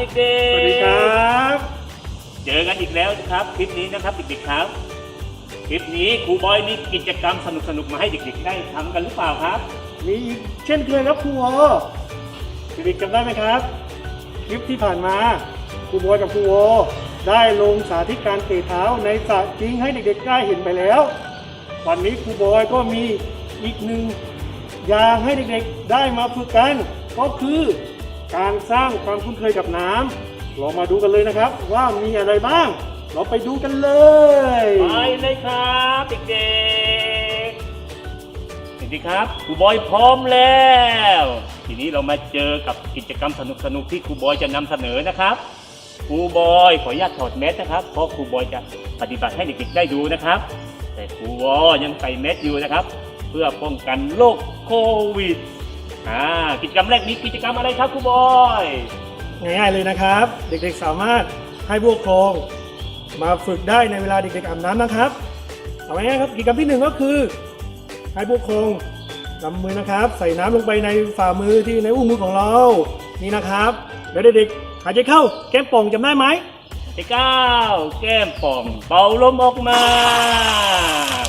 ดีครับเด็กๆสวัสดีครับ เจอกันอีกแล้วนะครับคลิปนี้นะครับเด็กๆครับ คลิปนี้ครูบอยมีกิจกรรมสนุกๆมาให้เด็กๆได้ทำกันหรือเปล่าครับ มีอีกเช่นเคยครับครูวอเด็กๆจำได้ไหมครับ คลิปที่ผ่านมาครูบอยกับครูวอได้ลงสาธิตการเตะเท้าในสระจริงให้เด็กๆได้เห็นไปแล้ว วันนี้ครูบอยก็มีอีกหนึ่งอย่างให้เด็กๆได้มาฝึกกัน ก็คือ การสร้างความคุ้นเคยกับน้ำเรามาดูกันเลยนะครับ ว่ามีอะไรบ้าง เราไปดูกันเลย ไปเลยครับเด็กๆเด็กๆครับครูบอยพร้อมแล้ว ทีนี้เรามาเจอกับกิจกรรมสนุกๆที่ครูบอยจะนำเสนอนะครับครูบอยขออนุญาตถอดแมสนะครับเพราะครูบอยจะปฏิบัติให้เด็กๆได้ดูนะครับ แต่ครูวอยังใส่แมสอยู่นะครับ เพื่อป้องกันโรคโควิด อ่ากิจกรรมแรกนี้กิจกรรมอะไรครับครูบอย ง่ายๆเลยนะครับ เด็กๆสามารถให้พวกโครงมาฝึกได้ในเวลาเด็กๆอาบน้ำนะครับเอาง่ายๆครับกิจกรรมที่หนึ่งก็คือ ให้พวกโครงนำมือนะครับ ใส่น้ำลงไปในฝ่ามือที่ในอุ้งมือของเรา นี่นะครับเดี๋ยวเด็กๆหายใจเข้าแก้มป่องจำได้ไหมที่เก้าแก้มป่องเป่าลมออกมา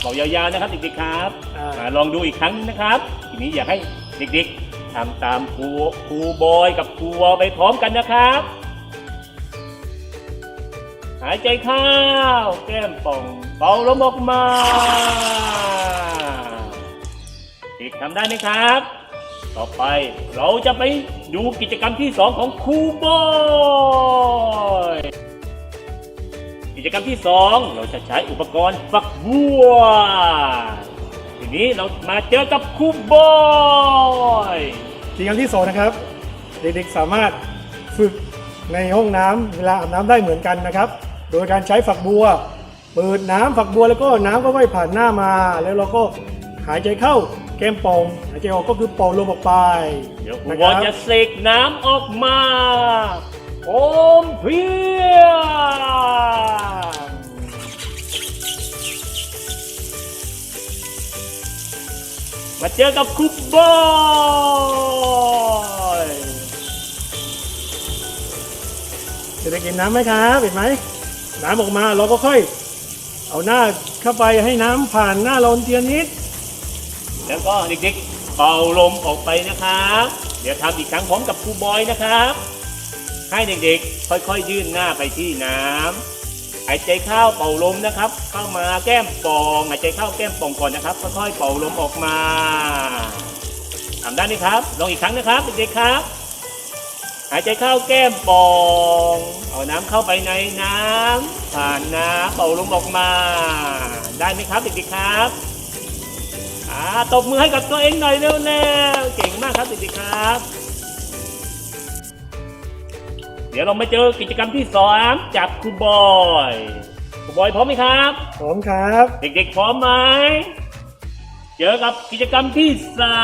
เป่ายาวๆนะครับเด็กๆครับอ่า อ่าลองดูอีกครั้งหนึงนะครับ ทีนี้อยากให้เด็กๆ ทำตามครูครูบอยกับครูวอไปพร้อมกันนะครับ หายใจเข้าแก้มป่องเป่าลมออกมาเด็กทำได้ไหมครับ ต่อไปเราจะไปดูกิจกรรมที่สองของครูบอยกิจกรรมที่สองเราจะใช้อุปกรณ์ฝักบัว นี้เรามาเจอกับครูบอยกิจกรรมที่สองนะครับ เด็กๆสามารถฝึกในห้องน้ำเวลาอาบน้ำได้เหมือนกันนะครับ โดยการใช้ฝักบัว เปิดน้ำฝักบัวแล้วก็น้ำก็ว่ายผ่านหน้ามา แล้วเราก็หายใจเข้าแก้มป่องหายใจออกก็คือเป่าลมออกไปเดี๋ยวครูนะบคอรัยบจะเสกน้ำออกมา โอมเพียง มาเจอกับครูบอยเด็กๆเห็นน้ำไหมครับเห็นไหมน้ำออกมาเราก็ค่อย เอาหน้าเข้าไปให้น้ำผ่านหน้าเราเทียนนิด แล้วก็เด็กๆเป่าลมออกไปนะครับ เดี๋ยวทำอีกครั้งพร้อมกับครูบอยนะครับ ให้เด็กๆ ค่อยๆ ยื่นหน้าไปที่น้ำ หายใจเข้าเป่าลมนะครับ เข้ามาแก้มป่องหายใจเข้าแก้มป่องก่อนนะครับค่อยๆเป่าลมออกมาทำได้ไหมครับลองอีกครั้งนะครับเด็กๆครับ หายใจเข้าแก้มป่องเอาน้ำเข้าไปในน้ำผ่านน้ำเป่าลมออกมา ได้ไหมครับเด็กๆครับอ่าตบมือให้กับตัวเองหน่อยเร็วๆเก่งมากครับเด็กๆครับ เดี๋ยวเรามาเจอกิจกรรมที่สองจากครูบอยครูบอยพร้อมไหมครับ พร้อมครับ เด็กๆพร้อมไหมเจอกับกิจกรรมที่สา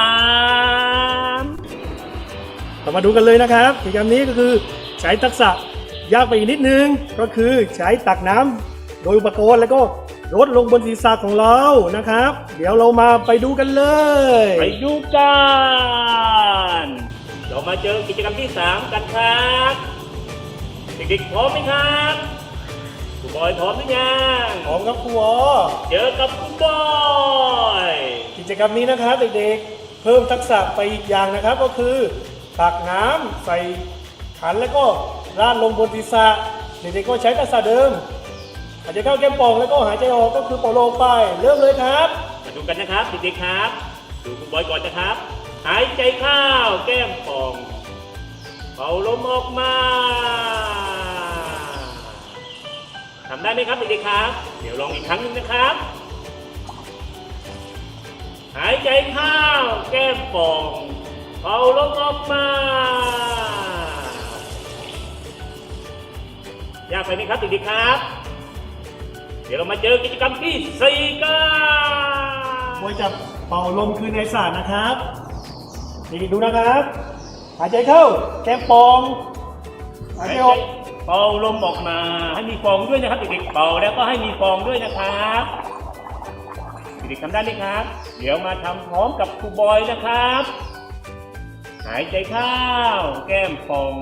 มเรามาดูกันเลยนะครับ กิจกรรมนี้ก็คือใช้ทักษะยากไปอีกนิดนึง ก็คือใช้ตักน้ำโดยอุปกรณ์แล้วก็รดลงบนศีรษะของเรานะครับ เดี๋ยวเรามาไปดูกันเลย ไปดูกัน เรามาเจอกิจกรรมที่สามกันครับ เด็กๆพร้อมไหมครับครูบอยพร้อมหรือยังพร้อมครับครูวอเจอกับครูบอยกิจกรรมนี้นะครับเด็กๆ เพิ่มทักษะไปอีกอย่างนะครับ ก็คือตักน้ำใส่ขันแล้วก็ราดลงบนศีรษะเด็กๆก็ใช้ทักษะเดิมหายใจเข้าแก้มป่องแล้วก็หายใจออกก็คือเป่าลมไป เริ่มเลยครับมาดูกันนะครับเด็กๆครับ ดูคุณบอยก่อนนะครับ หายใจเข้าแก้มป่อง เป่าลมออกมาำได้ไหมครับเด็กๆครับ เดี๋ยวลองอีกครั้งหนึงนะครับ หายใจเข้าแก้มป่องเป่าลมออกมา ยากไปไหมครับเด็กๆครับ เดี๋ยวเรามาเจอกิจกรรมที่สี่กันบอยจะเป่าลมคืนในสระนะครับนี่ดูนะครับ หายใจเข้า แก้มปอง หายใจออก เป่าลมออกมา ให้มีฟองด้วยนะครับเด็กๆเป่าแล้วก็ให้มีฟองด้วยนะครับเด็กๆทำได้ไหมครับ เดี๋ยวมาทำพร้อมกับครูบอยนะครับ หายใจเข้าแก้มฟอง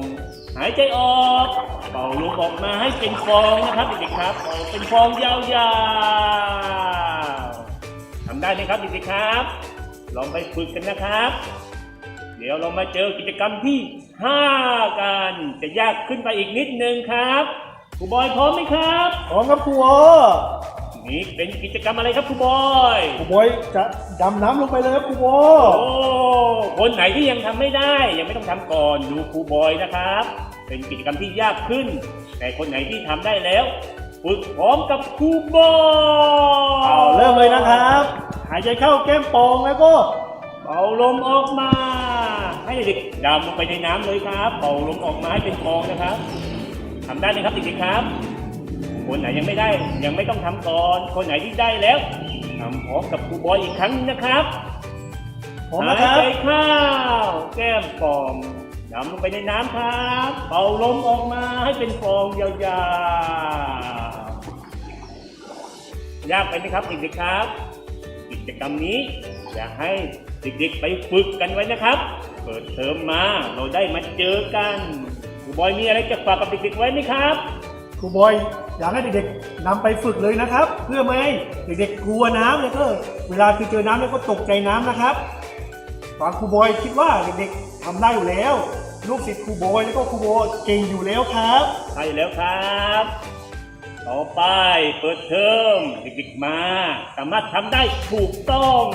หายใจออกเป่าลมออกมาให้เป็นฟองนะครับเด็กๆครับเป่าเป็นฟองยาวๆทำได้ไหมครับเด็กๆครับ ลองไปฝึกกันนะครับ เดี๋ยวเรามาเจอกิจกรรมที่ 5กันจะยากขึ้นไปอีกนิดนึงครับครูบอยพร้อมไหมครับพร้อมครับครูวอนี่เป็นกิจกรรมอะไรครับครูบอยครูบอยจะดำน้ำลงไปเลยครับครูวอโอ้คนไหนที่ยังทำไม่ได้ ยังไม่ต้องทำก่อนดูครูบอยนะครับ เป็นกิจกรรมที่ยากขึ้น แต่คนไหนที่ทำได้แล้วฝึกพร้อมกับครูบอยเอาเริ่มเลยนะครับ หายใจเข้าแก้มปองแล้วก็เป่าลมออกมา ให้เด็กๆดำลงไปในน้ำเลยครับเป่าลมออกมาให้เป็นฟองนะครับทำได้ไหมครับเด็กๆครับ คนไหนยังไม่ได้ยังไม่ต้องทำก่อน คนไหนที่ได้แล้วทำพร้อมกับครูบอยอีกครั้งนะครับพร้อมนะครับหายใจเข้าแก้มฟองดำลงไปในน้ำครับ เป่าลมออกมาให้เป็นฟองยาวๆ ยากไปไหมครับเด็กๆครับ กิจกรรมนี้ อยากให้เด็กๆไปฝึกกันไว้นะครับ เปิดเทอมมาเราได้มาเจอกันครูบอยมีอะไรจะฝากกับเด็กๆไว้ไหมครับ ครูบอยอยากให้เด็กๆนำไปฝึกเลยนะครับ เพื่อไม่ให้เด็กๆกลัวน้ำแล้วก็เวลาคือเจอน้ำแล้วก็ตกใจน้ำนะครับฟังครูบอยคิดว่าเด็กๆทำได้อยู่แล้ว ลูกศิษย์ครูบอยแล้วก็ครูโบเก่งอยู่แล้วครับใช่แล้วครับ ต่อไปเปิดเทอมเด็กๆมา สามารถทำได้ถูกต้อง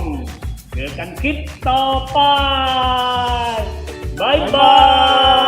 เจอกันคลิปต่อไปบายบาย